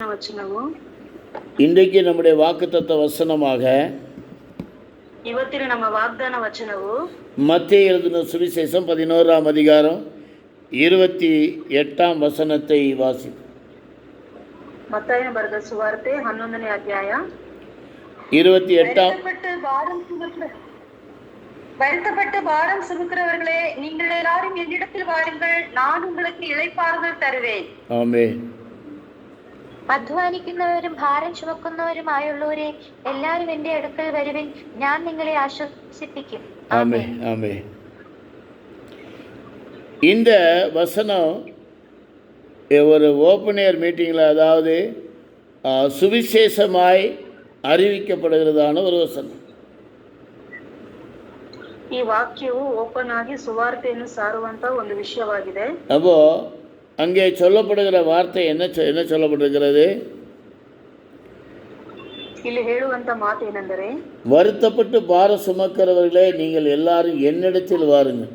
ವಚನವು இன்றைக்கு நம்முடைய வாக்குத்தத்த வசனமாக ಇವತ್ತಿನ ನಮ್ಮ ವಾಗ್ದಾನ ವಚನವು மத்திய எழுதின சுவிசேஷம் பதினோராம் அதிகாரம் இருபத்தி எட்டாம் வசனத்தை வாசி ಮತ್ತಾಯನ ಬರೆದ ಸುವಾರ್ತೆ ಹನ್ನೊಂದನೇ ಅಧ್ಯಾಯ இருபத்தி எட்டாம் வருத்தப்பட்டு பாரம் சுமக்கிற வருத்தப்பட்டு பாரம் சுமக்கிறவர்களே நீங்கள் எல்லாரும் என்னிடத்தில் வாருங்கள் நான் உங்களுக்கு இளைப்பாறுதல் தருவேன் ஆமே അധ്വാനിക്കുന്നവരും ഭാരം ചുമക്കുന്നവരുമായുള്ളവരെ എല്ലാവരും എന്റെ അടുക്കൽ വരുവിൻ ഞാൻ നിങ്ങളെ ആശ്വസിപ്പിക്കും ஆமே ஆமே இந்த வசனம் ஒரு ஓப்பன் ஏர் மீட்டிங்கில் அதாவது ஆ, சுவிசேஷமாய் அறிவிக்கப்படுகிறதான ஒரு வசனம் ಈ ವಾಕ್ಯವು ಓಪನ್ ಆಗಿ ಸುವಾರ್ತೆಯನ್ನು ಸಾರುವಂತ ಒಂದು ವಿಷಯವಾಗಿದೆ அப்போ அங்கே சொல்லப்படுகிற வார்த்தை என்ன சொ- என்ன சொல்லப்பட்டிருக்கிறது ಇಲ್ಲಿ ಹೇಳುವಂತ ಮಾತು ಏನೆಂದರೆ வருத்தப்பட்டு பாரம் சுமக்கிறவர்களே நீங்கள் எல்லாரும் என்னிடத்தில் வாருங்கள்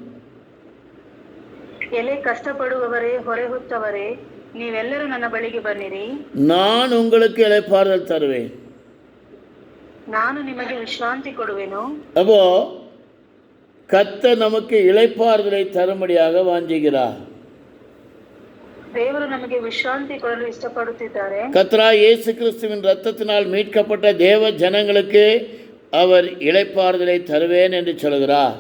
ಎಲೆ ಕಷ್ಟಪಡುವವರೇ ಹೊರೆ ಹೊತ್ತವರೇ ನೀವೆಲ್ಲರೂ ನನ್ನ ಬಳಿಗೆ ಬನ್ನಿರಿ நான் உங்களுக்கு இளைப்பாறுதல் தருவேன் ನಾನು ನಿಮಗೆ ವಿಶ್ರಾಂತಿ ಕೊಡುವೆನು அப்போ கத்த நமக்கு இளைப்பாறுதலை தரும்படியாக வாஞ்சுகிறார் ದೇವರು ನಮಗೆ ವಿಶ್ರಾಂತಿ ಕೊಡಲು ಇಷ್ಟಪಡುತ್ತಿದ್ದಾರೆ கத்ரா இயேசு கிறிஸ்துவின் ரத்தத்தினால் மீட்கப்பட்ட தேவ ஜனங்களுக்கு அவர் இளைப்பாறுதலை தருவேன் என்று சொல்கிறார்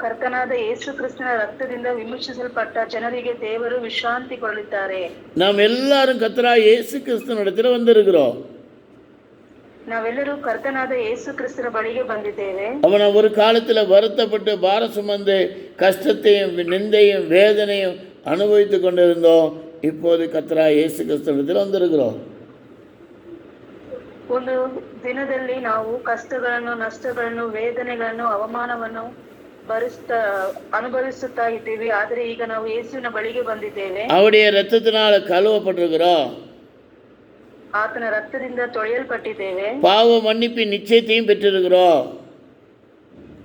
ಕರ್ತನಾದ ಯೇಸು ಕ್ರಿಸ್ತನ ರಕ್ತದಿಂದ ವಿಮೋಚಿಸಲ್ಪಟ್ಟ ಜನರಿಗೆ ದೇವರು ವಿಶ್ರಾಂತಿ ಕೊಡಲಿದ್ದಾರೆ நாம் எல்லாரும் கத்ரா இயேசு கிறிஸ்துவனிடத்தில் வந்திருக்கிறோம் ನಾವೆಲ್ಲರೂ ಕರ್ತನಾದ ಯೇಸು ಕ್ರಿಸ್ತನ ಬಳಿಗೆ ಬಂದಿದ್ದೇವೆ அவனை ஒரு காலத்தில் வருத்தப்பட்டு பாரம் சுமந்து கஷ்டத்தையும் நிந்தையும் வேதனையும் அனுபவித்து கொண்டிருந்தோம் இப்போது கத்ரா இயேசு கிறிஸ்துவனிடத்தில் வந்திருக்கிறோம் ಒಂದು ದಿನದಲ್ಲಿ ನಾವು ಕಷ್ಟಗಳನ್ನು ನಷ್ಟಗಳನ್ನು ವೇದನೆಗಳನ್ನು ಅವಮಾನವನ್ನು ಭರಿಸ್ತಾ ಅನುಭವಿಸುತ್ತಾ ಇದ್ದೀವಿ ಆದರೆ ಈಗ ನಾವು ಯೇಸುವಿನ ಬಳಿಗೆ ಬಂದಿದ್ದೇವೆ அவருடைய இரத்தத்தினால் கழுவப்பட்டிருக்கிறோம் ಆತನ ರಕ್ತದಿಂದ ತೊಳೆಯಲ್ಪಟ್ಟಿದ್ದೇವೆ பாவ மன்னிப்பின் நிச்சயத்தையும் பெற்றிருக்கிறோம்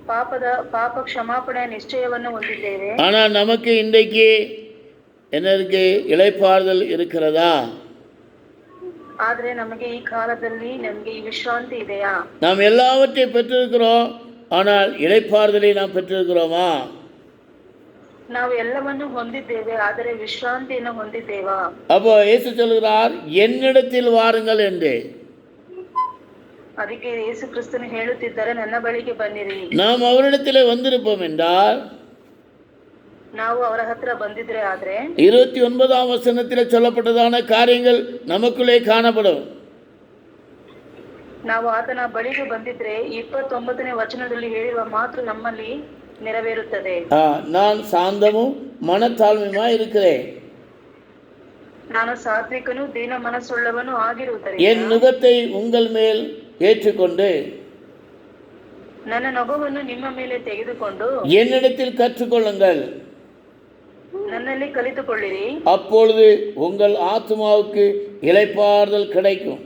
ಪಾಪದ ಪಾಪ ಕ್ಷಮಾಪಣೆಯ ನಿಶ್ಚಯವನ್ನು ಹೊಂದಿದ್ದೇವೆ ஆனால் நமக்கு இன்றைக்கு என்ன இருக்கு இளைப்பாறுதல் இருக்கிறதா ಆದ್ರೆ ನಮಗೆ ಈ ಕಾಲದಲ್ಲಿ ನಮಗೆ ಈ ವಿಶ್ರಾಂತಿ ಇದೆಯಾ நாம் எல்லாவற்றையும் பெற்றிருக்கிறோம் ஆனால் இளைப்பாறுதலை நாம் பெற்றிருக்கிறோமா ನಾವು ಎಲ್ಲವನ್ನು ಹೊಂದಿದ್ದೇವೆ ಆದರೆ ವಿಶ್ರಾಂತಿಯನ್ನು ಹೊಂದಿದ್ದೇವಾ அப்போ இயேசு சொல்கிறார் என்னிடத்தில் வாருங்கள் என்று ಅದಕ್ಕೆ ಯೇಸು ಕ್ರಿಸ್ತನು ಹೇಳುತ್ತಿದ್ದಾರೆ ನನ್ನ ಬಳಿಗೆ ಬನ್ನಿರಿ நாம் அவரிடத்தில் வந்திருப்போம் என்றால் ನಾವು ಅವರ ಹತ್ರ ಬಂದಿದ್ರೆ ಆದ್ರೆ இருபத்தி ஒன்பதாம் வசனத்தில் சொல்லப்பட்டதான காரியங்கள் நமக்குள்ளே காணப்படும் ನಾವು ಆತನ ಬಳಿಗೆ ಬಂದಿದ್ರೆ ಇಪ್ಪತ್ತೊಂಬತ್ತನೇ ವಚನದಲ್ಲಿ ಹೇಳಿರುವ ಮಾತು ನಮ್ಮಲ್ಲಿ ನೆರವೇರುತ್ತದೆ ஆ, நான் சாந்தமும் மனத்தாழ்மையுமா இருக்கிறேன் ನಾನು ಸಾತ್ವಿಕನು ದೀನ ಮನಸ್ಸುಳ್ಳವನು என் ಆಗಿರುವುದರಿಂದ நுகத்தை உங்கள் மேல் ஏற்றுக்கொண்டு ನನ್ನ ನಗುವನ್ನು ನಿಮ್ಮ ಮೇಲೆ ತೆಗೆದುಕೊಂಡು என்னிடத்தில் கற்றுக்கொள்ளுங்கள் ನನ್ನಲ್ಲಿ ಕಲಿತುಕೊಳ್ಳಿರಿ அப்பொழுது உங்கள் ஆத்மாவுக்கு இளைப்பாறுதல் கிடைக்கும்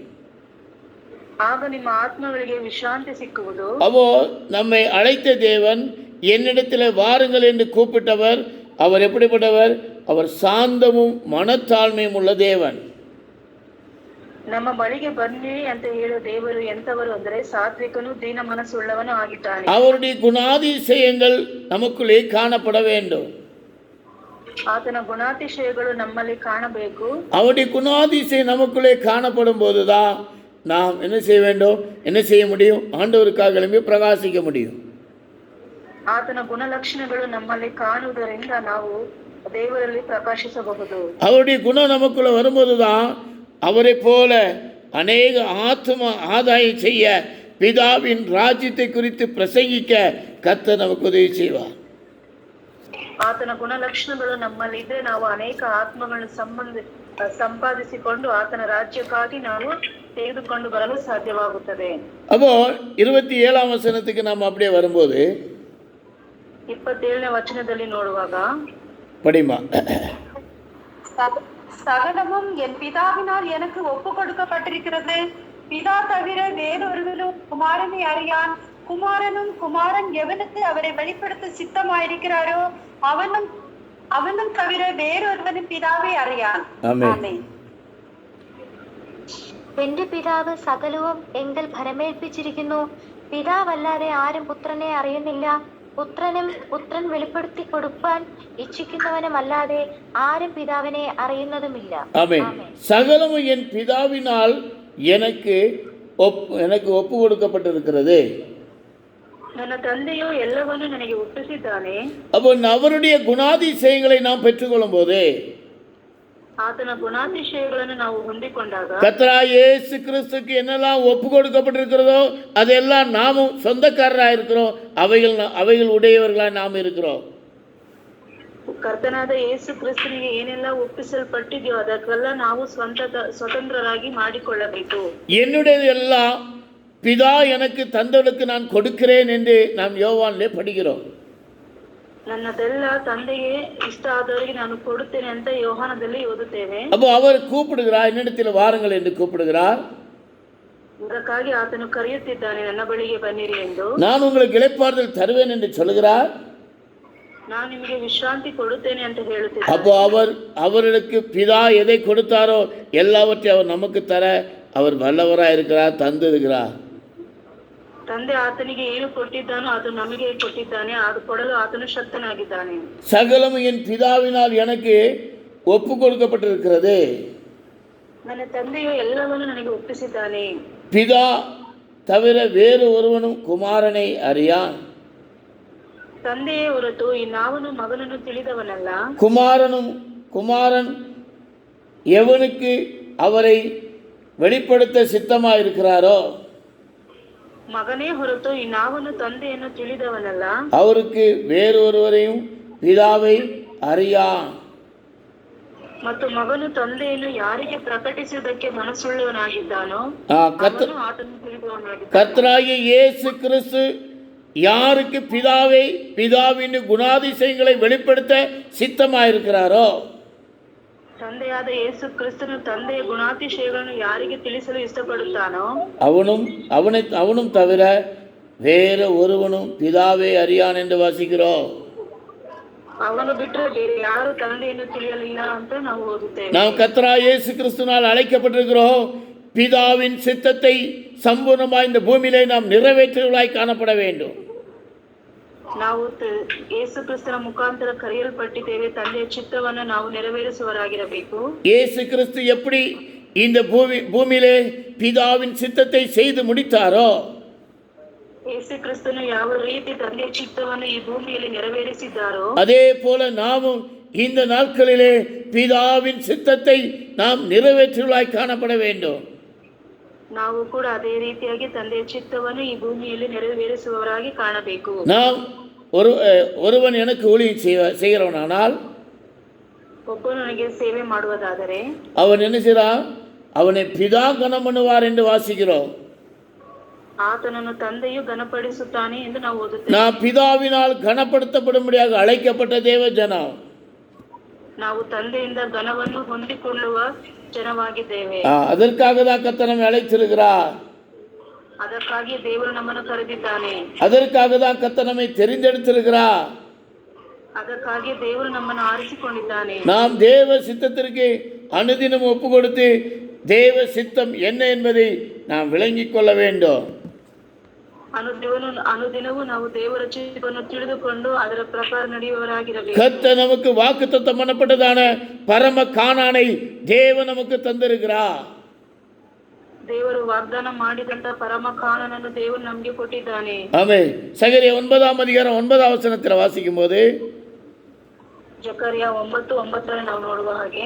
ಆಗ ನಿಮ್ಮ ಆತ್ಮಗಳಿಗೆ ವಿಶ್ರಾಂತಿ ಸಿಕ್ಕುವುದು அப்போ நம்மை அழைத்த தேவன் என்னிடத்தில் வாருங்கள் என்று கூப்பிட்டவர் அவர் எப்படிப்பட்டவர் அவர் சாந்தமும் மனத்தாழ்மையும் உள்ள தேவன் ನಮ್ಮ ಬಳಿಗೆ ಬನ್ನಿ ಅಂತ ಹೇಳೋ ದೇವರು ಎಂತವರು ಅಂದರೆ ಸಾತ್ವಿಕನು ದೀನ ಮನಸ್ಸುಳ್ಳವನು ಆಗಿದ್ದಾನೆ அவருடைய குணாதிசயங்கள் நமக்குள்ளே காணப்பட வேண்டும் ಆತನ ಗುಣಾತಿಶಯಗಳು ನಮ್ಮಲ್ಲಿ ಕಾಣಬೇಕು அவருடைய குணாதிசயம் நமக்குள்ளே காணப்படும் போதுதான் நாம் என்ன செய்ய வேண்டும் என்ன செய்ய முடியும் ஆண்டவருக்காக எழும்பி பிரகாசிக்க முடியும் ಆತನ ಗುಣಲಕ್ಷಣಗಳು ನಮ್ಮಲ್ಲಿ ಕಾಣುವುದರಿಂದ ನಾವು ದೇವರಲ್ಲಿ ಪ್ರಕಾಶಿಸಬಹುದು அவருடைய குணம் நமக்குள்ள வரும்போது தான் அவரை போல அநேக ஆத்ம ஆதாயம் செய்ய பிதாவின் ராஜ்யத்தை குறித்து பிரசங்கிக்க கத்த நமக்கு உதவி செய்வார் ಆತನ ಗುಣಲಕ್ಷಣಗಳು ನಮ್ಮಲ್ಲಿ ಇದ್ರೆ ನಾವು ಅನೇಕ ಆತ್ಮಗಳನ್ನು ಸಂಬಂಧ ಸಂಪಾದಿಸಿಕೊಂಡು ಆತನ ರಾಜ್ಯಕ್ಕಾಗಿ ನಾವು ತೆಗೆದುಕೊಂಡು ಬರಲು ಸಾಧ್ಯವಾಗುತ್ತದೆ அப்போ இருபத்தி ஏழாம் வசனத்துக்கு நாம் அப்படியே வரும்போது ಇಪ್ಪತ್ತೇಳನೇ ವಚನದಲ್ಲಿ ನೋಡುವಾಗ படிமா சக- சகலமும் என் பிதாவினால் எனக்கு ஒப்பு கொடுக்கப்பட்டிருக்கிறது பிதா தவிர வேறொருவரும் குமாரனை அறியான் குமாரனும் குமாரன் எவனுக்கு அவரை வெளிப்படுத்த சித்தமாயிருக்கிறாரோ அவனும் அவனும் தவிர வேறொருவனும் பிதாவை அறியான் ஆமென். ஆமென். എന്റെ പിതാവ് സകലവും എങ്കിൽ ഭരമേൽപ്പിച്ചിരിക്കുന്നു പിതാവല്ലാതെ ആരും പുത്രനെ അറിയുന്നില്ല പുത്രനും പുത്രൻ വെളിപ്പെടുത്തി കൊടുക്കാൻ ഇച്ഛിക്കുന്നവനുമല്ലാതെ ആരും പിതാവിനെ അറിയുന്നതുമില്ല ஆமென் சகலமும் என் பிதாவினால் எனக்கு ஒப் எனக்கு அப்போ அவருடைய குணாதிசயங்களை நாம் பெற்றுக்கொள்ளும் போது ಆತನ ಗುಣಾತಿಶಯಗಳನ್ನು ನಾವು ಹೊಂದಿಕೊಂಡಾಗ கத்ரா இயேசு கிறிஸ்துக்கு என்னெல்லாம் ஒப்பு கொடுக்கப்பட்டிருக்கிறதோ அதெல்லாம் நாமும் சொந்தக்காரராக இருக்கிறோம் அவைகள் நா- அவைகள் உடையவர்களாக நாம் இருக்கிறோம் ಕರ್ತನಾದ ಯೇಸು ಕ್ರಿಸ್ತನಿಗೆ ಏನೆಲ್ಲ ಒಪ್ಪಿಸಲ್ಪಟ್ಟಿದೆಯೋ ಅದಕ್ಕೆಲ್ಲ ನಾವು ಸ್ವಂತ ಸ್ವತಂತ್ರರಾಗಿ ಮಾಡಿಕೊಳ್ಳಬೇಕು என்னுடையது எல்லாம் பிதா எனக்கு தந்தவனுக்கு நான் கொடுக்கிறேன் என்று நாம் யோவானிலே படிக்கிறோம் ನನ್ನದೆಲ್ಲ ತಂದೆಗೆ ಇಷ್ಟ ಆದವರಿಗೆ ನಾನು ಕೊಡುತ್ತೇನೆ ಅಂತ ಯೋಹಾನದಲ್ಲಿ ಓದುತ್ತೇವೆ அப்போ அவர் கூப்பிடுகிறார் என்னிடத்தில் வாருங்கள் என்று கூப்பிடுகிறார் ಇದಕ್ಕಾಗಿ ಆತನು ಕರೆಯುತ್ತಿದ್ದಾನೆ ನನ್ನ ಬಳಿಗೆ ಬನ್ನಿರಿ ಎಂದು நான் உங்களுக்கு இளைப்பாறுதல் தருவேன் என்று சொல்கிறார் ನಾನು ನಿಮಗೆ ವಿಶ್ರಾಂತಿ ಕೊಡುತ್ತೇನೆ ಅಂತ ಹೇಳುತ್ತಿದ್ದಾನೆ அப்போ அவர் அவர்களுக்கு பிதா எதை கொடுத்தாரோ எல்லாவற்றையும் அவர் நமக்கு தர அவர் வல்லவராக இருக்கிறார் தந்திருக்கிறார் ತಂದೆ ಆತನಿಗೆ ಏನು ಕೊಟ್ಟಿದ್ದಾನೋ ಅದು ನಮಗೆ ಕೊಟ್ಟಿದ್ದಾನೆ ಅದು ಕೊಡಲು ಆತನು ಶಕ್ತನಾಗಿದ್ದಾನೆ சகலம் என் பிதாவினால் எனக்கு ஒப்பு கொடுக்கப்பட்டிருக்கிறது ನನ್ನ ತಂದೆಯು ಎಲ್ಲವನ್ನು ನನಗೆ ಒಪ್ಪಿಸಿದ್ದಾನೆ பிதா தவிர வேறு ஒருவனும் குமாரனை அறியான் ತಂದೆಯೇ ಹೊರತು ಇನ್ನಾವನು ಮಗನನ್ನು ತಿಳಿದವನಲ್ಲ குமாரனும் குமாரன் எவனுக்கு அவரை வெளிப்படுத்த சித்தமாக இருக்கிறாரோ ಮಗನೇ ಹೊರತು ಇನ್ನಾವನು ತಂದೆಯನ್ನು ತಿಳಿದವನಲ್ಲ அவருக்கு வேறொருவரையும் பிதாவை அறியான் ಮತ್ತು ಮಗನು ತಂದೆಯನ್ನು ಯಾರಿಗೆ ಪ್ರಕಟಿಸುವುದಕ್ಕೆ ಮನಸ್ಸುಳ್ಳವನಾಗಿದ್ದಾನೋ ஆ, கத்த ಅವನು ಆತನು ತಿಳಿದವನಾಗಿದ್ದಾನೆ கர்த்தராகிய இயேசு கிறிஸ்து யாருக்கு பிதாவை பிதாவின் குணாதிசயங்களை வெளிப்படுத்த சித்தமாயிருக்கிறாரோ ತಂದೆಯಾದ ಯೇಸು ಕ್ರಿಸ್ತನು ತಂದೆಯ ಗುಣಾತಿಶಯಗಳನ್ನು ಯಾರಿಗೆ ತಿಳಿಸಲು ಇಷ್ಟಪಡುತ್ತಾನೋ அவனும் அவனை அவனும் தவிர வேற ஒருவனும் பிதாவை அறியான் என்று வாசிக்கிறோம் ಅವನು ಬಿಟ್ಟರೆ ಬೇರೆ ಯಾರು ತಂದೆಯನ್ನು ತಿಳಿಯಲಿಲ್ಲ ಅಂತ ನಾವು ಓದುತ್ತೇವೆ நாம் கத்ரா இயேசு கிறிஸ்துனால் அழைக்கப்பட்டிருக்கிறோம் பிதாவின் சித்தத்தை சம்பூர்ணமாய் இந்த பூமியிலே நாம் நிறைவேற்றுவர்களாய் காணப்பட வேண்டும் ನಾವು ತ- ಯೇಸು ಕ್ರಿಸ್ತನ ಮುಖಾಂತರ ಕರೆಯಲ್ಪಟ್ಟಿದ್ದೇವೆ ತಂದೆಯ ಚಿತ್ತವನ್ನು ನಾವು ನೆರವೇರಿಸುವರಾಗಿರಬೇಕು இயேசு கிறிஸ்து எப்படி இந்த பூமி பூமியிலே பிதாவின் சித்தத்தை செய்து முடித்தாரோ ಯೇಸು ಕ್ರಿಸ್ತನು ಯಾವ ರೀತಿ ತಂದೆಯ ಚಿತ್ತವನ್ನು ಈ ಭೂಮಿಯಲ್ಲಿ ನೆರವೇರಿಸಿದ್ದಾರೋ அதே போல நாமும் இந்த நாட்களிலே பிதாவின் சித்தத்தை நாம் நிறைவேற்றுவர்களாய் காணப்பட வேண்டும் ನಾವು ಕೂಡ ಅದೇ ರೀತಿಯಾಗಿ ತಂದೆಯ ಚಿತ್ತವನ್ನು ಈ ಭೂಮಿಯಲ್ಲಿ ನೆರವೇರಿಸುವವರಾಗಿ ಕಾಣಬೇಕು நாம் ஒரு அஹ், ஒருவன் எனக்கு ஊழியம் செய்வ செய்கிறவனானால் ಒಬ್ಬನು ನನಗೆ ಸೇವೆ ಮಾಡುವುದಾದರೆ அவன் என்ன செய்கிறான் அவனை பிதா கனம் பண்ணுவார் என்று வாசிக்கிறோம் ಆತನನ್ನು ತಂದೆಯು ಘನಪಡಿಸುತ್ತಾನೆ ಎಂದು ನಾವು ಓದುತ್ತೇವೆ நான் பிதாவினால் கனப்படுத்தப்படும்படியாக அழைக்கப்பட்ட தேவ ஜனம் ನಾವು ತಂದೆಯಿಂದ ಘನವನ್ನು ಹೊಂದಿಕೊಳ್ಳುವ ಜನವಾಗಿದ್ದೇವೆ ஆ, அதற்காக தான் கத்த நம்மை அழைத்திருக்கிறார் ಅದಕ್ಕಾಗಿ ದೇವರು ನಮ್ಮನ್ನು ಕರೆದಿದ್ದಾನೆ அதற்காக தான் கத்த நம்மை தெரிந்தெடுத்திருக்கிறார் ಅದಕ್ಕಾಗಿ ದೇವರು ನಮ್ಮನ್ನು ಆರಿಸಿಕೊಂಡಿದ್ದಾನೆ நாம் தேவ சித்தத்திற்கு அனுதினம் ஒப்பு கொடுத்து தேவ சித்தம் என்ன என்பதை நாம் விளங்கிக் கொள்ள வேண்டும் ಅನುದಿನವೂ ಅನುದಿನವೂ ನಾವು ದೇವರ ಚಿತ್ತವನ್ನು ತಿಳಿದುಕೊಂಡು ಅದರ ಪ್ರಕಾರ ನಡೆಯುವವರಾಗಿರಬೇಕು கத்த நமக்கு வாக்குத்தத்தம் பண்ணப்பட்டதான பரம காணானை தேவ நமக்கு தந்திருக்கிறார் ದೇವರು ವಾಗ್ದಾನ ಮಾಡಿದಂತ ಪರಮ ಕಾನನನ್ನು ದೇವರು ನಮಗೆ ಕೊಟ್ಟಿದ್ದಾನೆ ஆமே சகரிய ஒன்பதாம் அதிகாரம் ஒன்பதாம் வசனத்தில் வாசிக்கும் போது ಜಕರ್ಯ ಒಂಬತ್ತು ಒಂಬತ್ತರಲ್ಲಿ ನಾವು ನೋಡುವ ಹಾಗೆ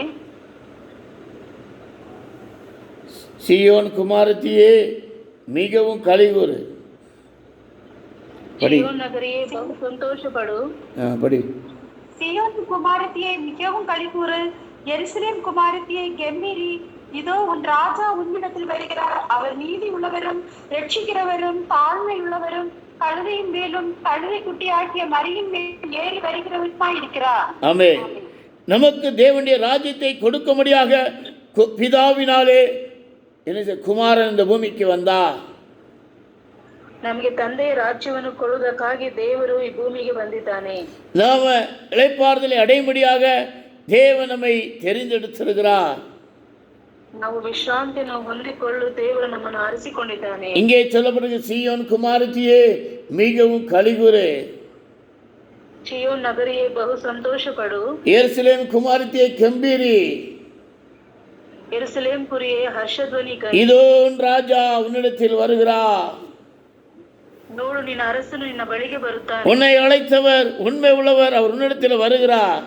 சியோன் குமாரத்தியே மிகவும் கலிகூறு படி ಜೀವನ್ ನಗರಿಯೇ ಬಹು ಸಂತೋಷ ಪಡು ஆ, படி சியோன் குமாரத்தியை மிகவும் கழிகூறு எருசலேம் குமாரத்தியை கெம்மிரி இதோ உன் ராஜா உன்னிடத்தில் வருகிறார் அவர் நீதி உள்ளவரும் ரட்சிக்கிறவரும் தாழ்மை உள்ளவரும் கழுதையின் மேலும் கழுதை குட்டியாகிய மரியின் மேலும் ஏறி வருகிறவருமாய் இருக்கிறார் ஆமே நமக்கு தேவனுடைய ராஜ்யத்தை கொடுக்கும்படியாக கு- பிதாவினாலே என்ன செய்ய- குமாரன் இந்த பூமிக்கு வந்தா ನಮಗೆ ತಂದೆಯ ರಾಜ್ಯವನ್ನು ಕೊಡುವುದಕ್ಕಾಗಿ ದೇವರು ಈ ಭೂಮಿಗೆ ಬಂದಿದ್ದಾನೆ நாம இளைப்பாறுதலை அடையும்படியாக தேவன் நம்மை தெரிந்தெடுத்திருக்கிறார் ನಾವು ವಿಶ್ರಾಂತಿಯನ್ನು ಹೊಂದಿಕೊಳ್ಳಲು ದೇವರು ನಮ್ಮನ್ನು ಆರಿಸಿಕೊಂಡಿದ್ದಾನೆ இங்கே சொல்லப்படுகிற சீயோன் குமாரத்தியே மிகவும் கலிகுரே ಚಿಯೋನ್ ನಗರಿಯೇ ಬಹು ಸಂತೋಷ ಪಡು எருசலேம் குமாரத்தியே கம்பீரி ಎರುಸಲೇಂ ಪುರಿಯೇ ಹರ್ಷಧ್ವನಿ ಕೈ இதோ உன் ராஜா உன்னிடத்தில் வருகிறார் ನೋಡು ನಿನ್ನ ಅರಸನು ನಿನ್ನ ಬಳಿಗೆ ಬರುತ್ತಾನೆ உன்னை அழைத்தவர் உண்மை உள்ளவர் அவர் உன்னிடத்தில் வருகிறார்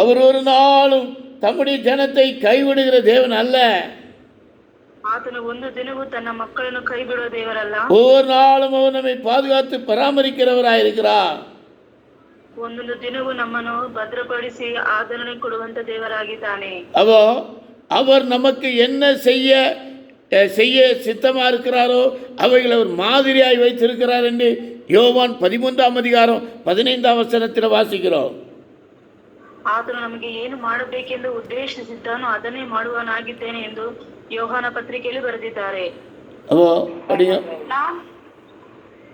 அவர் ஒரு நாளும் தம்முடைய ஜனத்தை கைவிடுகிற தேவன் அல்ல ಆತನು ಒಂದು ದಿನವೂ ತನ್ನ ಮಕ್ಕಳನ್ನು ಕೈ ಬಿಡುವ ದೇವರಲ್ಲ ஒவ்வொரு நாளும் அவர் நம்மை பாதுகாத்து பராமரிக்கிறவராயிருக்கிறார் ಒಂದೊಂದು ದಿನವೂ ನಮ್ಮನ್ನು ಭದ್ರಪಡಿಸಿ ಆದರಣೆ ಕೊಡುವಂತ ದೇವರಾಗಿದ್ದಾನೆ அவோ அவர் நமக்கு என்ன செய்ய அஹ், செய்ய சித்தமாக இருக்கிறாரோ அவைகளை அவர் மாதிரியாய் வைத்திருக்கிறார் என்று யோவான் பதிமூன்றாம் அதிகாரம் பதினைந்தாம் வசனத்தில் வாசிக்கிறோம் ಆತನು ನಮಗೆ ಏನು ಮಾಡಬೇಕೆಂದು ಉದ್ದೇಶಿಸಿದ್ದಾನೋ ಅದನ್ನೇ ಮಾಡುವನಾಗಿದ್ದೇನೆ ಎಂದು ಯೋಹಾನ ಪತ್ರಿಕೆಯಲ್ಲಿ ಬರೆದಿದ್ದಾರೆ அவோ அப்படிங்க நான்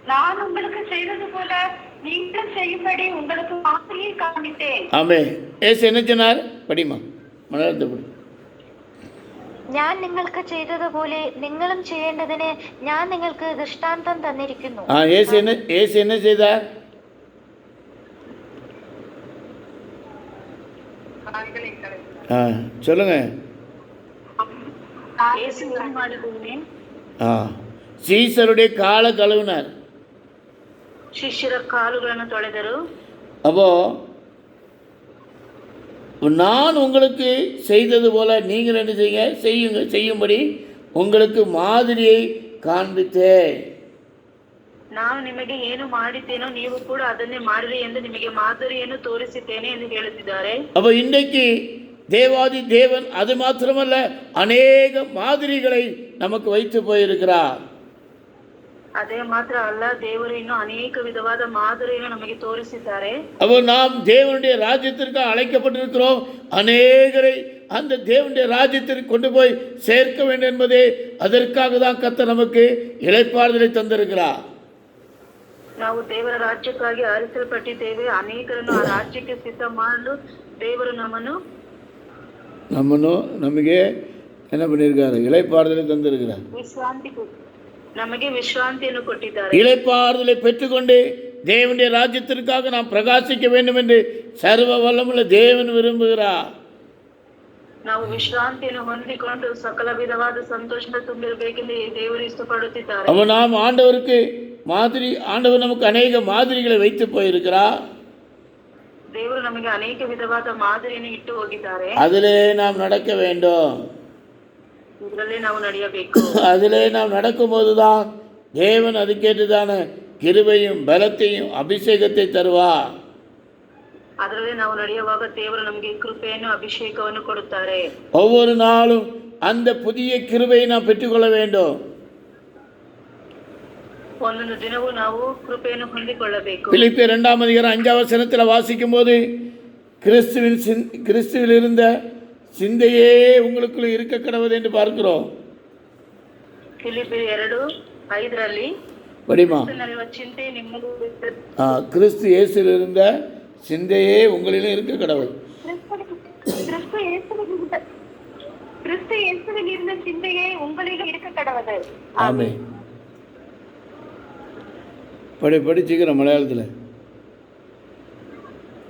நான் உங்களுக்கு செய்தது போல நீங்களும் செய்யும்படி உங்களுக்கு மாதிரியை காண்பித்தேன் ஆமே ஏசு என்ன சொன்னார் படிமா மலையாளத்தை படி ഞാൻ നിങ്ങൾക്ക് ചെയ്തതുപോലെ നിങ്ങളും ചെയ്യേണ്ടതിന് ഞാൻ നിങ്ങൾക്ക് ദൃഷ്ടാന്തം തന്നിരിക്കുന്നു ஆ ஏசு என்ன ஏசு என்ன செய்தார் ஆ சொல்லுங்க ಯೇಸು ಏನು ಮಾಡಿದ್ದಾನೆ ஆ சீசருடைய காலை கழுவினார் ಶಿಷ್ಯರ ಕಾಲುಗಳನ್ನು ತೊಳೆದರು அப்போ நான் உங்களுக்கு செய்தது போல நீங்கள் என்ன செய்யுங்க செய்யுங்க செய்யும்படி உங்களுக்கு மாதிரியை காண்பித்தேன் ನಾನು ನಿಮಗೆ ಏನು ಮಾಡಿದ್ದೇನೋ ನೀವು ಕೂಡ ಅದನ್ನೇ ಮಾಡಿರಿ ಎಂದು ನಿಮಗೆ ಮಾದರಿಯನ್ನು ತೋರಿಸಿದ್ದೇನೆ ಎಂದು ಹೇಳುತ್ತಿದ್ದಾರೆ அப்போ இன்றைக்கு தேவாதி தேவன் அது மாத்திரமல்ல அநேக மாதிரிகளை நமக்கு வைத்து போயிருக்கிறார் ಅದೇ ಮಾತ್ರ ಅಲ್ಲ ದೇವರು ಇನ್ನು ಅನೇಕ ವಿಧವಾದ ಮಾದರಿಯನ್ನು ನಮಗೆ ತೋರಿಸಿದ್ದಾರೆ அப்போ நாம் தேவனுடைய ராஜ்யத்திற்கு அழைக்கப்பட்டிருக்கிறோம் அநேகரை அந்த தேவனுடைய ராஜ்யத்திற்கு கொண்டு போய் சேர்க்க வேண்டும் என்பதே அதற்காக தான் கத்த நமக்கு இளைப்பாறுதலை தந்திருக்கிறார் ನಾವು ದೇವರ ರಾಜ್ಯಕ್ಕಾಗಿ ಆರಿಸಲ್ಪಟ್ಟಿದ್ದೇವೆ ಅನೇಕರನ್ನು ಆ ರಾಜ್ಯಕ್ಕೆ ಸಿದ್ಧ ಮಾಡಲು ದೇವರು ನಮ್ಮನ್ನು நம்மனும் நமக்கு என்ன பண்ணியிருக்காரு இளைப்பாறுதலை தந்திருக்கிறார் ವಿಶ್ರಾಂತಿ ಕೊಟ್ಟು ನಮಗೆ ವಿಶ್ರಾಂತಿಯನ್ನು ಕೊಟ್ಟಿದ್ದಾರೆ இளைப்பாறுதலை பெற்றுக்கொண்டு தேவனுடைய ராஜ்யத்திற்காக நாம் பிரகாசிக்க வேண்டும் என்று சர்வ வல்லமுள்ள தேவன் விரும்புகிறார் ನಾವು ವಿಶ್ರಾಂತಿಯನ್ನು ಹೊಂದಿಕೊಂಡು ಸಕಲ ವಿಧವಾದ ಸಂತೋಷದ ತುಂಬಿರಬೇಕೆಂದು ಈ ದೇವರು ಇಷ್ಟಪಡುತ್ತಿದ್ದಾರೆ அவன் நாம் ஆண்டவருக்கு மாதிரி ஆண்டவர் நமக்கு அநேக மாதிரிகளை வைத்து போயிருக்கிறார் ದೇವರು ನಮಗೆ ಅನೇಕ ವಿಧವಾದ ಮಾದರಿಯನ್ನು ಇಟ್ಟು ಹೋಗಿದ್ದಾರೆ அதிலே நாம் நடக்க வேண்டும் ಇದರಲ್ಲೇ ನಾವು ನಡೆಯಬೇಕು அதிலே நாம் நடக்கும்போது தான் தேவன் அதுக்கேற்றதான கிருபையும் பலத்தையும் அபிஷேகத்தை தருவார் ಅದರಲ್ಲೇ ನಾವು ನಡೆಯುವಾಗ ದೇವರು ನಮಗೆ ಕೃಪೆಯನ್ನು ಅಭಿಷೇಕವನ್ನು ಕೊಡುತ್ತಾರೆ ஒவ்வொரு நாளும் அந்த புதிய கிருபையை நாம் பெற்றுக்கொள்ள வேண்டும் ಒಂದೊಂದು ದಿನವೂ ನಾವು ಕೃಪೆಯನ್ನು ಹೊಂದಿಕೊಳ್ಳಬೇಕು பிலிப்பிய இரண்டாம் அதிகாரம் அஞ்சாம் வசனத்தில் வாசிக்கும்போது கிறிஸ்துவின் சிந் கிறிஸ்துவில் இருந்த சிந்தையே உங்களுக்குள்ள இருக்க கடவுள் என்று பார்க்கிறோம். படிமா? கிறிஸ்து இயேசுல இருந்த சிந்தையே உங்களிலும் இருக்க கடவுள் கிறிஸ்து சிந்தையே உங்களிலும் இருக்க கடவுள் ஆமே. படி படிச்சுக்கிறோம் மலையாளத்தில்.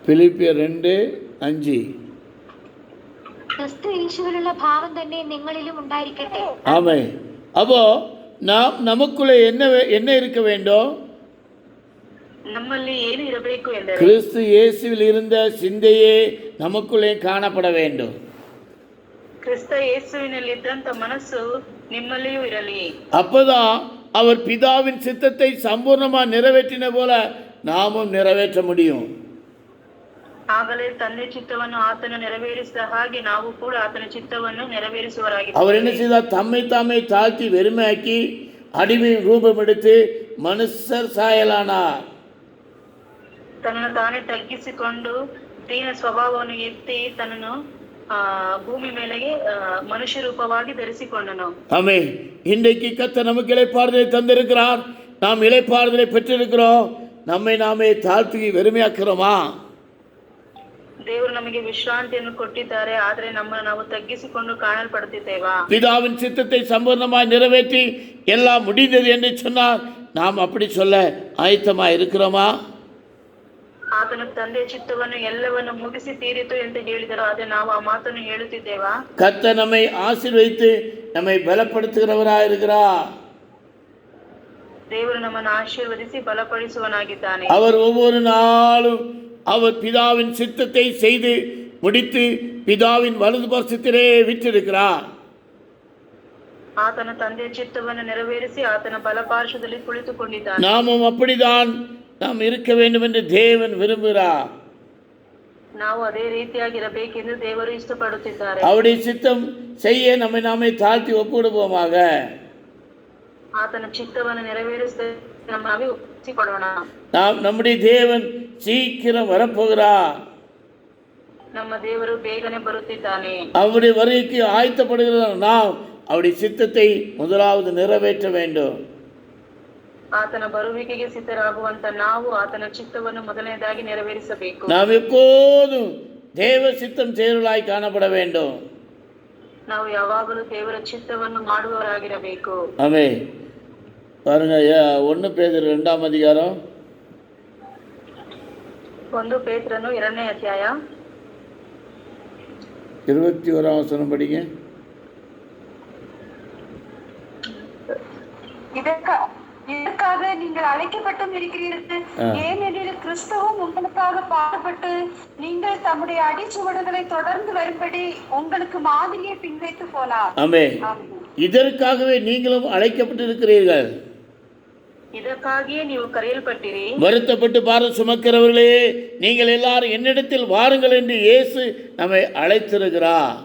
பிலிப்பியர் ரெண்டு அஞ்சு. ക്രിസ്തു യേശുവിലുള്ള ഭാവം തന്നെ നിങ്ങളിലും ഉണ്ടായിരിക്കട്ടെ ஆமே அப்போ நாம் நமக்குள்ளே என்ன வே- என்ன இருக்க வேண்டும் ನಮ್ಮಲ್ಲಿ ಏನು ಇರಬೇಕು ಎಂದರೆ கிறிஸ்து இயேசுவில் இருந்த சிந்தையே நமக்குள்ளே காணப்பட வேண்டும் ಕ್ರಿಸ್ತ ಯೇಸುವಿನಲ್ಲಿದ್ದಂತ ಮನಸ್ಸು ನಿಮ್ಮಲ್ಲಿಯೂ ಇರಲಿ அப்பதான் அவர் பிதாவின் சித்தத்தை சம்பூர்ணமாக நிறைவேற்றின போல நாமும் நிறைவேற்ற முடியும் ಆಗಲೇ ತಂದೆ ಚಿತ್ತವನ್ನು ಆತನು ನೆರವೇರಿಸಿದ ಹಾಗೆ ನಾವು ಕೂಡ ಆತನ ಚಿತ್ತವನ್ನು அவர் என்ன ನೆರವೇರಿಸುವರಾಗಿದ್ದೇವೆ செய்தார் தம்மை தாமே தாழ்த்தி வெறுமையாக்கி அடிமை ரூபம் எடுத்து மனுஷர் சாயலானார் ತನ್ನನ್ನು ತಾನೇ ತಗ್ಗಿಸಿಕೊಂಡು ದೀನ ಸ್ವಭಾವವನ್ನು ಎತ್ತಿ ತನ್ನನ್ನು ಆ ಭೂಮಿ ಮೇಲೆಗೆ ಆ, ಮನುಷ್ಯ ರೂಪವಾಗಿ ಧರಿಸಿಕೊಂಡನು ஆமே இன்றைக்கு கத்த நமக்கு இளைப்பாறுதலை தந்திருக்கிறார் நாம் இளைப்பாறுதலை பெற்றிருக்கிறோம் நம்மை நாமே தாழ்த்தி வெறுமையாக்குறோமா ದೇವರು ನಮಗೆ ವಿಶ್ರಾಂತಿಯನ್ನು ಕೊಟ್ಟಿದ್ದಾರೆ ಆದ್ರೆ ನಮ್ಮನ್ನು ನಾವು ತಗ್ಗಿಸಿಕೊಂಡು ಕಾಣಲ್ಪಡುತ್ತಿದ್ದೇವಾ பிதாவின் சித்தத்தை சம்பூர்ணமாய் நிறைவேற்றி எல்லாம் முடிந்தது என்று சொன்னார் நாம் அப்படி சொல்ல ஆயத்தமாக இருக்கிறோமா ಆತನ ತಂದೆ ಚಿತ್ತವನ್ನು ಎಲ್ಲವನ್ನು ಮುಗಿಸಿ ತೀರಿತು ಎಂದು ಹೇಳಿದರು ಆದ್ರೆ ನಾವು ಆ ಮಾತನ್ನು ಹೇಳುತ್ತಿದ್ದೇವಾ கர்த்தர் நம்மை ஆசீர்வதித்து நம்மை பலப்படுத்துகிறவராக இருக்கிறார் ದೇವರು ನಮ್ಮನ್ನು ಆಶೀರ್ವದಿಸಿ ಬಲಪಡಿಸುವನಾಗಿದ್ದಾನೆ அவர் ஒவ்வொரு நாளும் அவர் பிதாவின் சித்தத்தை செய்து முடித்து பிதாவின் வலது பரிசத்திலே விற்றிருக்கிறார் ಆತನ ತಂದೆಯ ಚಿತ್ತವನ್ನು ನೆರವೇರಿಸಿ ಆತನ ಬಲಪಾರ್ಶ್ವದಲ್ಲಿ ಕುಳಿತುಕೊಂಡಿದ್ದಾನೆ நாமும் அப்படிதான் நாம் இருக்க வேண்டும் என்று தேவன் விரும்புகிறார் ನಾವು ಅದೇ ರೀತಿಯಾಗಿರಬೇಕೆಂದು ದೇವರು ಇಷ್ಟಪಡುತ್ತಿದ್ದಾರೆ அவருடைய சித்தம் செய்ய நம்மை நாமே தாழ்த்தி ஒப்புவிடுவோமாக ಆತನ ಚಿತ್ತವನ್ನು ನೆರವೇರಿಸ ನಮ್ಮ ನಾವೇ ಒಪ್ಪಿಸಿಕೊಡೋಣ நாம் நம்முடைய தேவன் சீக்கிரம் வரப்போகிறார் ನಮ್ಮ ದೇವರು ಬೇಗನೆ ಬರುತ್ತಿದ್ದಾನೆ அவருடைய வருகைக்கு ஆயத்தப்படுகிற நாம் அவருடைய சித்தத்தை முதலாவது நிறைவேற்ற வேண்டும் ಆತನ ಬರುವಿಕೆಗೆ ಸಿದ್ಧರಾಗುವಂತ ನಾವು ಆತನ ಚಿತ್ತವನ್ನು ಮೊದಲನೇದಾಗಿ ನೆರವೇರಿಸಬೇಕು நாம் எப்போதும் தேவ சித்தம் செயலாய் காணப்பட வேண்டும் ನಾವು ಯಾವಾಗಲೂ ದೇವರ ಚಿತ್ತವನ್ನು ಮಾಡುವವರಾಗಿರಬೇಕು ஆமே பாருங்க ஒன்று பேர் ரெண்டாம் அதிகாரம் ಒಂದು ಪೇತ್ರನು ಎರಡನೇ ಅಧ್ಯಾಯ இருபத்தி ஓராம் வசனம் படிங்க இதற்கா இதற்காக நீங்கள் அழைக்கப்பட்டும் இருக்கிறீர்கள் ஆ. ஏனெனில் கிறிஸ்துவும் உங்களுக்காக பாடுபட்டு நீங்கள் தம்முடைய அடிச்சுவடுகளை தொடர்ந்து வரும்படி உங்களுக்கு மாதிரியை பின்வைத்து போனார் ஆமே ஆமென். இதற்காகவே நீங்களும் அழைக்கப்பட்டிருக்கிறீர்கள் ಇದಕ್ಕಾಗಿಯೇ ನೀವು ಕರೆಯಲ್ಪಟ್ಟಿರಿ வருத்தப்பட்டு பாரம் சுமக்கிறவர்களே நீங்கள் எல்லாரும் என்னிடத்தில் வாருங்கள் என்று இயேசு நம்மை அழைத்திருக்கிறார்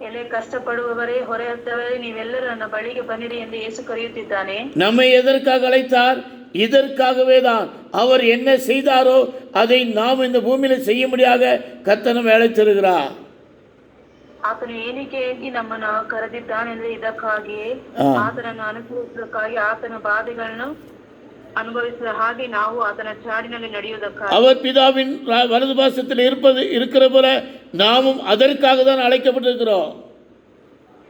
ಎಲೆ ಕಷ್ಟಪಡುವವರೇ ಹೊರೆ ಹೊತ್ತವರೇ ನೀವೆಲ್ಲರೂ ನನ್ನ ಬಳಿಗೆ ಬನ್ನಿರಿ ಎಂದು ಯೇಸು ಕರೆಯುತ್ತಿದ್ದಾನೆ நம்மை எதற்காக அழைத்தார் இதற்காகவே தான் அவர் என்ன செய்தாரோ அதை நாம் இந்த பூமியில் செய்யும்படியாக கர்த்தர் நம்மை அழைத்திருக்கிறார் ಆತನು ಏನಿಕೆಯಾಗಿ ನಮ್ಮನ್ನು ಕರೆದಿದ್ದಾನೆಂದ್ರೆ ಇದಕ್ಕಾಗಿಯೇ ಆ. ಆತನನ್ನು ಅನುಭವಿಸುವುದಕ್ಕಾಗಿ ಆತನ ಬಾಧೆಗಳನ್ನು ಅನುಭವಿಸಿದ ಹಾಗೆ ನಾವು ಆತನ ಚಾಡಿನಲ್ಲಿ ನಡೆಯುವುದಕ್ಕಾಗಿ அவர் பிதாவின் ர- வலது பாசத்தில் இருப்பது இருக்கிற போல நாமும் அதற்காக தான் அழைக்கப்பட்டிருக்கிறோம்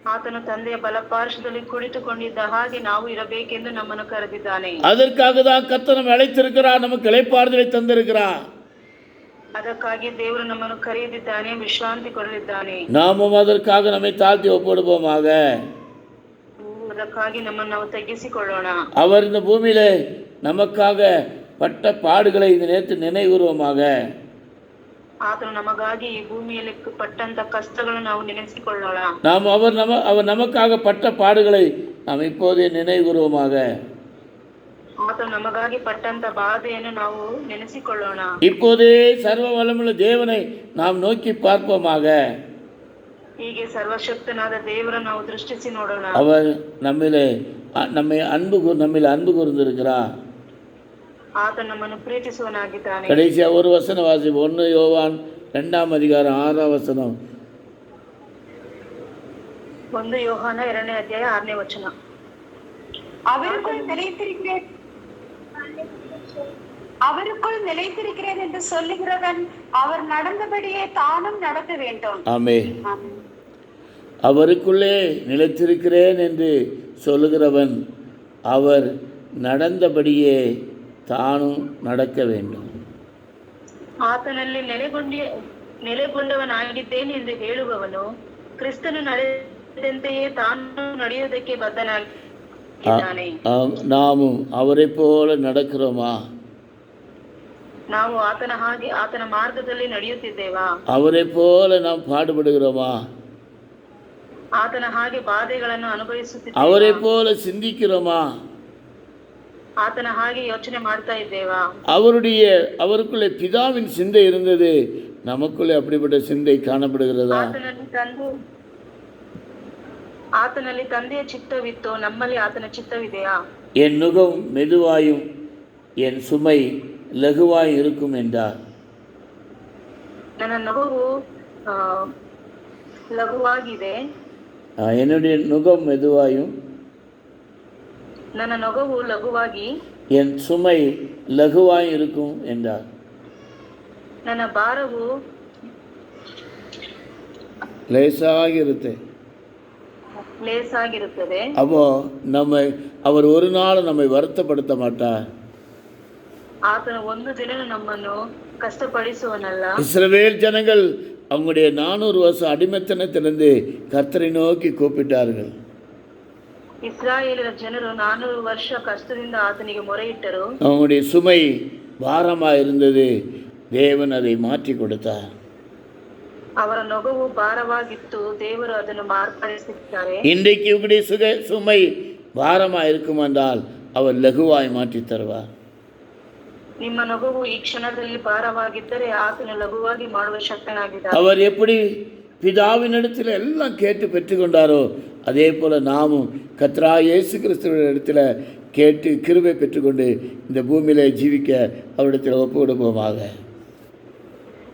ಆತನ ತಂದೆಯ ಬಲಪಾರ್ಶ್ವದಲ್ಲಿ ಕುಳಿತುಕೊಂಡಿದ್ದ ಹಾಗೆ ನಾವು ಇರಬೇಕೆಂದು ನಮ್ಮನ್ನು ಕರೆದಿದ್ದಾನೆ அதற்காக தான் கர்த்தர் நம்மை அழைத்திருக்கிறார் நமக்கு இளைப்பாறுதலை தந்திருக்கிறார் ಅದಕ್ಕಾಗಿ ದೇವರು ನಮ್ಮನ್ನು ಕರೆದಿದ್ದಾನೆ ವಿಶ್ರಾಂತಿ ಕೊಡಲಿದ್ದಾನೆ நாமும் அதற்காக நம்மை தாழ்த்தி ஒப்பிடுவோமாக ಅದಕ್ಕಾಗಿ ನಮ್ಮನ್ನು ನಾವು ತಗ್ಗಿಸಿಕೊಳ್ಳೋಣ அவர் இந்த பூமியில நமக்காக பட்ட பாடுகளை இந்த நேற்று நினைவுறுவோமாக ಆತನು ನಮಗಾಗಿ ಈ ಭೂಮಿಯಲ್ಲಿ ಪಟ್ಟಂತ ಕಷ್ಟಗಳನ್ನು ನಾವು ನೆನೆಸಿಕೊಳ್ಳೋಣ நாம் அவர் நம அவர் நமக்காக பட்ட பாடுகளை நாம் இப்போதே நினைவுறுவோமாக ಆತನು ನಮಗಾಗಿ ಪಟ್ಟಂತ ಬಾಧೆಯನ್ನು ನಾವು ನೆನೆಸಿಕೊಳ್ಳೋಣ இப்போதே சர்வ வல்லமுள்ள தேவனை நாம் நோக்கி பார்ப்போமாக ಹೀಗೆ ಸರ್ವಶಕ್ತನಾದ ದೇವರ ನಾವು ದೃಷ್ಟಿಸಿ ನೋಡೋಣ அவர் நம்மிலே அ- நம்மை அன்பு கூர் நம்மில் அன்பு கூர்ந்திருக்கிறார் ಆತ ನಮ್ಮನ್ನು ಪ್ರೀತಿಸುವನಾಗಿದ್ದಾನೆ கடைசியா ஒரு வசனம் வாசி ஒன்று யோவான் ரெண்டாம் அதிகாரம் ஆறாம் வசனம் ಒಂದು ಯೋಹಾನ ಎರಡನೇ ಅಧ್ಯಾಯ ಆರನೇ ವಚನ அவருக்குள் நிலைத்திருக்கிறேன் அவருக்குள் நிலைத்திருக்கிறேன் என்று சொல்லுகிறவன் அவர் நடந்தபடியே தானும் நடக்க வேண்டும் ஆமே ஆமென். அவருக்குள்ளே நிலைத்திருக்கிறேன் என்று சொல்லுகிறவன் அவர் நடந்தபடியே தானும் நடக்க வேண்டும் ಆತನಲ್ಲಿ ನೆಲೆಗೊಂಡಿ ನೆಲೆಗೊಂಡವನಾಗಿದ್ದೇನೆ ಎಂದು ಹೇಳುವವನು ಕ್ರಿಸ್ತನು ನಡೆದಂತೆಯೇ ತಾನು ನಡೆಯುವುದಕ್ಕೆ ಬದ್ಧನಾಗಿದ್ದಾನೆ ஆம், நாமும் அவரைப் போல நடக்கிறோமா ನಾವು ಆತನ ಹಾಗೆ ಆತನ ಮಾರ್ಗದಲ್ಲಿ ನಡೆಯುತ್ತಿದ್ದೇವಾ அவரைப் போல நாம் பாடுபடுகிறோமா ಆತನ ಹಾಗೆ ಬಾಧೆಗಳನ್ನು ಅನುಭವಿಸುತ್ತಿದ್ದೇವಾ அவரைப் போல சிந்திக்கிறோமா ಆತನ ಹಾಗೆ ಯೋಚನೆ ಮಾಡ್ತಾ ಇದ್ದೇವಾ அவருடைய அவருக்குள்ளே பிதாவின் சிந்தை இருந்தது நமக்குள்ளே அப்படிப்பட்ட சிந்தை காணப்படுகிறதா ಆತನಲ್ಲಿ ತಂದೆ ಆತನಲ್ಲಿ ತಂದೆಯ ಚಿತ್ತವಿತ್ತು ನಮ್ಮಲ್ಲಿ ಆತನ ಚಿತ್ತವಿದೆಯಾ என் நுகம் மெதுவாயும் என் சுமை லகுவாயும் இருக்கும் என்றார் ನನ್ನ ನಗುವು ಆ, ಲಘುವಾಗಿದೆ ஆ, என்னுடைய நுகம் மெதுவாயும் ನನ್ನ ನಗುವು ಲಘುವಾಗಿ என் சுமை லகுவாயும் இருக்கும் என்றார் ನನ್ನ ಭಾರವು ಲೇಸಾಗಿರುತ್ತೆ ಲೇಸಾಗಿರುತ್ತದೆ அப்போ நம்ம அவர் ஒரு நாள் நம்மை வருத்தப்படுத்த மாட்டார் ಆತನು ಒಂದು ದಿನ ನಮ್ಮನ್ನು ಕಷ್ಟಪಡಿಸುವನಲ್ಲ இஸ்ரவேல் ஜனங்கள் அவங்களுடைய நானூறு வருஷம் அடிமைத்தனத்திலிருந்து கர்த்தரை நோக்கி கூப்பிட்டார்கள் ಇಸ್ರಾಯೇಲಿನ ಜನರು ನಾನೂರು ವರ್ಷ ಕಷ್ಟದಿಂದ ಆತನಿಗೆ ಮೊರೆಯಿಟ್ಟರು அவங்களுடைய சுமை பாரமாக இருந்தது தேவன் அதை மாற்றி கொடுத்தார் ಅವರ ನೊಗವು ಭಾರವಾಗಿತ್ತು ದೇವರು ಅದನ್ನು ಮಾರ್ಪಡಿಸಿದ್ದಾರೆ இன்றைக்கு உங்களுடைய சுக சுமை பாரமாக இருக்குமென்றால் அவர் லகுவாய் மாற்றி தருவார் ನಿಮ್ಮ ನೊಗವು ಈ ಕ್ಷಣದಲ್ಲಿ ಭಾರವಾಗಿದ್ದರೆ ಆತನು ಲಘುವಾಗಿ ಮಾಡುವ ಶಕ್ತನಾಗಿದ್ದಾನೆ அவர் எப்படி பிதாவினிடத்தில் எல்லாம் கேட்டு பெற்றுக்கொண்டாரோ அதே போல் நாமும் கத்ரா இயேசு கிறிஸ்துவின் இடத்துல கேட்டு கிருபை பெற்றுக்கொண்டு இந்த பூமியில ஜீவிக்க அவரிடத்தில் ஒப்பு கொடுப்போமாக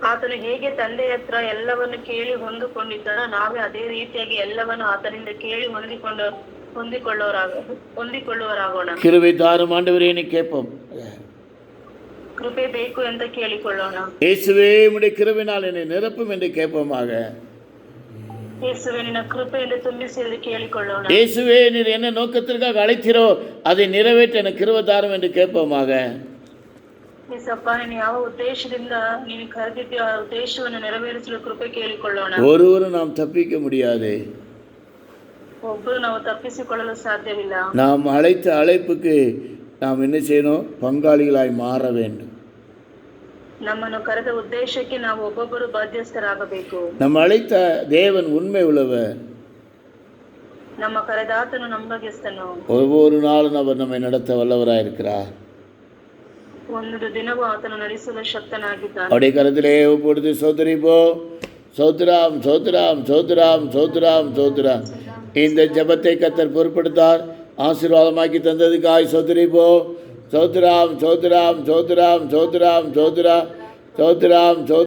ಆತನು ಹೇಗೆ ತಂದೆ ಹತ್ರ ಎಲ್ಲವನ್ನು ಕೇಳಿ ಹೊಂದಿಕೊಂಡಿದ್ದಾನೋ ನಾವೇ ಅದೇ ರೀತಿಯಾಗಿ ಎಲ್ಲವನ್ನು ಆತನಿಂದ ಕೇಳಿ ಹೊಂದಿಕೊಂಡು ಹೊಂದಿಕೊಳ್ಳೋರಾಗ ಹೊಂದಿಕೊಳ್ಳುವರಾಗೋಣ கிருபை தாரும் ஆண்டவரேன்னு கேட்போம் ಕೃಪೆ ಬೇಕು ಅಂತ ಕೇಳಿಕೊಳ್ಳೋಣ இயேசுவே உடைய கிருபினால் என்னை நிரப்பும் என்று கேட்போமாக ಯೇಸುವೆ ನಿನ್ನ ಕೃಪೆಯಿಂದ ತುಂಬಿಸಿ ಎಂದು ಕೇಳಿಕೊಳ್ಳೋಣ இயேசுவே நீர் என்ன நோக்கத்திற்காக அழைத்தீரோ அதை நிறைவேற்ற எனக்கு கிருபை தாரும் என்று கேட்போமாக ಯೇಸಪ್ಪ ನೀನು ಯಾವ ಉದ್ದೇಶದಿಂದ ನೀನು ಕರೆದಿದ್ದೀಯ ಆ ಉದ್ದೇಶವನ್ನು ನೆರವೇರಿಸಲು ಕೃಪೆ ಕೇಳಿಕೊಳ್ಳೋಣ ஒருவரும் நாம் தப்பிக்க முடியாது ಒಬ್ಬರು ನಾವು ತಪ್ಪಿಸಿಕೊಳ್ಳಲು ಸಾಧ್ಯವಿಲ್ಲ நாம் அழைத்த அழைப்புக்கு நாம் என்ன செய்யணும் பங்காளிகளாய் மாற வேண்டும் ನಮ್ಮನ್ನು ಕರೆದ ಉದ್ದೇಶಕ್ಕೆ ನಾವು ಒಬ್ಬೊಬ್ಬರು ಬಾಧ್ಯಸ್ಥರಾಗಬೇಕು நம்ம அழைத்த தேவன் உண்மை உள்ளவர் ನಮ್ಮ ಕರೆದಾತನು ನಂಬಗೆಸ್ತನು ஒவ்வொரு நாளும் அவர் நம்மை நடத்த வல்லவராக இருக்கிறார் ಒಂದು ದಿನವೂ ಆತನು ನಡೆಸಲು ಶಕ್ತನಾಗಿದ್ದಾನೆ அவருடைய கருத்திலே பொழுது சோதரிப்போ சோத்ராம் சோத்ராம் சோத்ராம் சோத்ராம் சோத்ராம் இந்த ஜெபத்தை கத்தர் பொருட்படுத்தார் ஆசீர்வாதமாக்கி தந்ததுக்காய் சோதரிப்போ சோத்ராம் சோத்ராம் சோத்ராம் சோத்ராம் சோத்ரா சோத்ராம் சோ